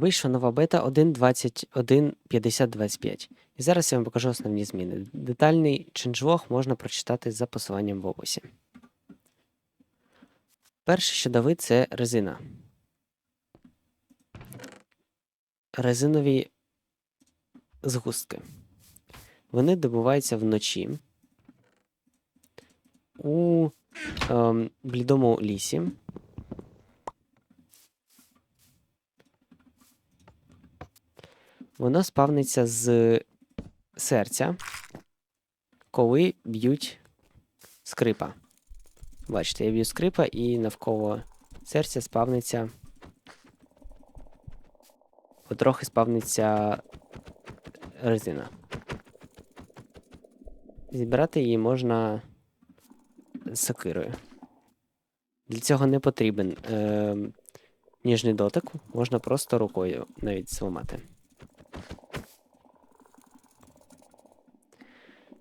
Вийшла нова бета 1.21.5025. І зараз я вам покажу основні зміни. Детальний ченджлог можна прочитати за посиланням в описі. Перше, що дави, це резина. Резинові згустки. Вони добуваються вночі у ем, блідому лісі. Воно спавниться з серця, коли б'ють скрипа. Бачите, я б'ю скрипа і навколо серця спавниться. Потрохи спавниться резина. Зібрати її можна сокирою. Для цього не потрібен е, ніжний дотик, можна просто рукою навіть зламати.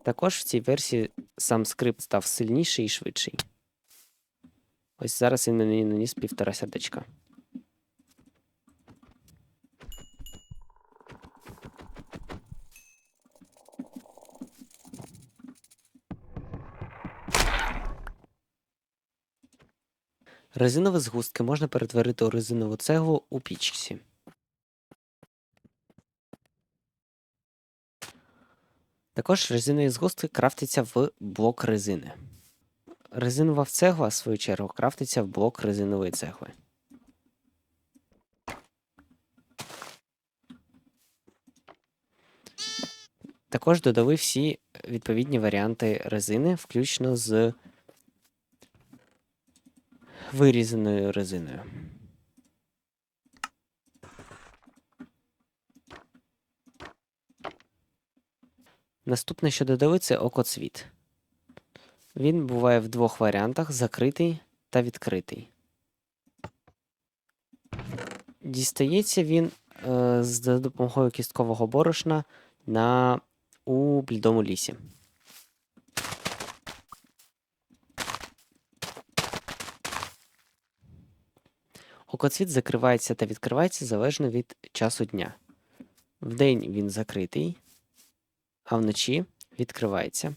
Також в цій версії сам скрипт став сильніший і швидший. Ось зараз він мені наніс півтора сердечка. Резинові згустки можна перетворити у резинову цеглу у пічці. Також резинові згустки крафтяться в блок резини. Резинова цегла, в свою чергу, крафтиться в блок резинової цегли. Також додали всі відповідні варіанти резини, включно з вирізаною резиною. Наступне, що додали, це окоцвіт. Він буває в двох варіантах: закритий та відкритий. Дістається він е, за допомогою кісткового борошна на, у блідому лісі. Окоцвіт закривається та відкривається залежно від часу дня. Вдень він закритий, а вночі відкривається.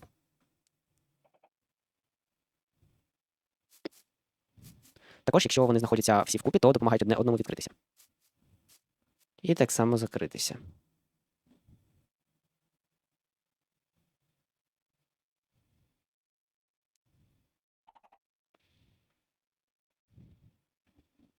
Також, якщо вони знаходяться всі вкупі, то допомагають одне одному відкритися. І так само закритися.